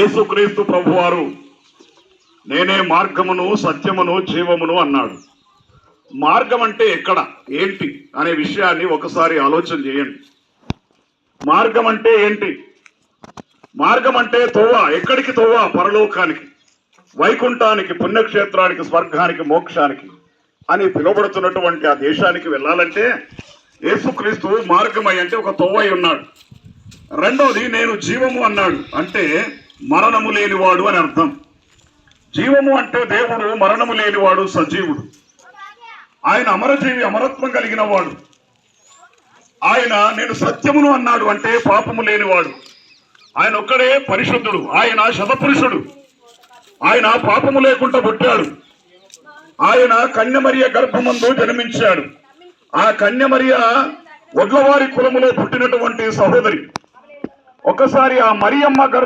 యేసుక్రీస్తు ప్రభువారు నేనే మార్గమును సత్యమును జీవమును అన్నాడు. మార్గం అంటే ఎక్కడ ఏంటి అనే విషయాన్ని ఒకసారి ఆలోచన చేయండి. మార్గం అంటే ఏంటి? మార్గం అంటే తోవ ఎక్కడికి తోవ? పరలోకానికి వైకుంఠానికి పుణ్యక్షేత్రానికి స్వర్గానికి మోక్షానికి అని పిలువబడుతున్నటువంటి ఆ దేశానికి వెళ్ళాలంటే యేసుక్రీస్తు మార్గమై అంటే ఒక తోవై ఉన్నాడు. రెండోది నేను జీవము అన్నాడు. అంటే మరణము లేనివాడు అని అర్థం. జీవము అంటే దేవుడు మరణము లేనివాడు సజీవుడు. ఆయన అమరజీవి అమరత్వం కలిగిన వాడు ఆయన నేను సత్యమును అన్నాడు అంటే పాపము లేనివాడు. ఆయన ఒక్కడే పరిశుద్ధుడు. ఆయన శతపురుషుడు. ఆయన పాపము లేకుండా పుట్టాడు. ఆయన కన్యమరియ గర్భమందు జన్మించాడు. ఆ కన్యమరియ ఒడ్లవారి కులములో పుట్టినటువంటి సహోదరి. ఒకసారి ఆ మరియమ్మ గర్భ